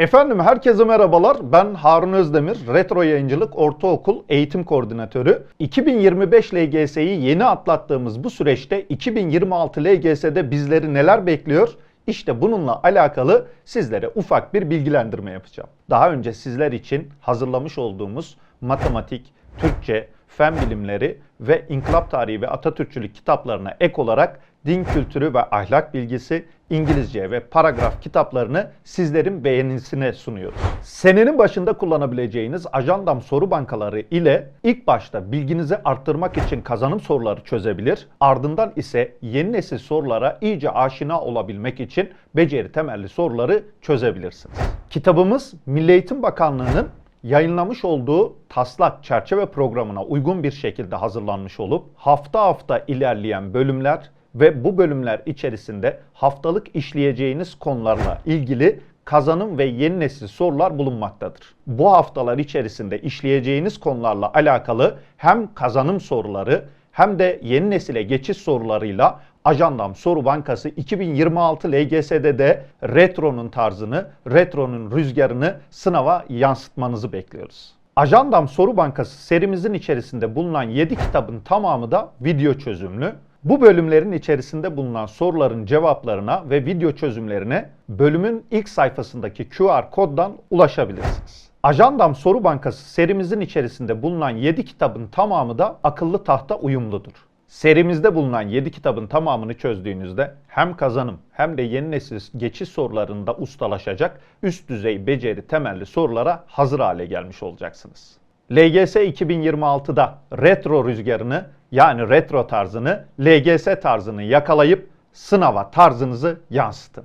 Efendim herkese merhabalar. Ben Harun Özdemir, Retro Yayıncılık Ortaokul Eğitim Koordinatörü. 2025 LGS'yi yeni atlattığımız bu süreçte 2026 LGS'de bizleri neler bekliyor? İşte bununla alakalı sizlere ufak bir bilgilendirme yapacağım. Daha önce sizler için hazırlamış olduğumuz matematik, Türkçe, fen bilimleri ve inkılap tarihi ve Atatürkçülük kitaplarına ek olarak din kültürü ve ahlak bilgisi, İngilizce ve paragraf kitaplarını sizlerin beğenisine sunuyoruz. Senenin başında kullanabileceğiniz ajandam soru bankaları ile ilk başta bilginizi arttırmak için kazanım soruları çözebilir, ardından ise yeni nesil sorulara iyice aşina olabilmek için beceri temelli soruları çözebilirsiniz. Kitabımız Milli Eğitim Bakanlığı'nın yayınlamış olduğu taslak çerçeve programına uygun bir şekilde hazırlanmış olup hafta hafta ilerleyen bölümler ve bu bölümler içerisinde haftalık işleyeceğiniz konularla ilgili kazanım ve yeni nesil sorular bulunmaktadır. Bu haftalar içerisinde işleyeceğiniz konularla alakalı hem kazanım soruları hem de yeni nesile geçiş sorularıyla Ajandam Soru Bankası 2026 LGS'de de retronun tarzını, retronun rüzgarını sınava yansıtmanızı bekliyoruz. Ajandam Soru Bankası serimizin içerisinde bulunan 7 kitabın tamamı da video çözümlü. Bu bölümlerin içerisinde bulunan soruların cevaplarına ve video çözümlerine bölümün ilk sayfasındaki QR koddan ulaşabilirsiniz. Ajandam Soru Bankası serimizin içerisinde bulunan 7 kitabın tamamı da akıllı tahta uyumludur. Serimizde bulunan 7 kitabın tamamını çözdüğünüzde hem kazanım hem de yeni nesil geçiş sorularında ustalaşacak üst düzey beceri temelli sorulara hazır hale gelmiş olacaksınız. LGS 2026'da retro rüzgarını yani retro tarzını, LGS tarzını yakalayıp sınava tarzınızı yansıtın.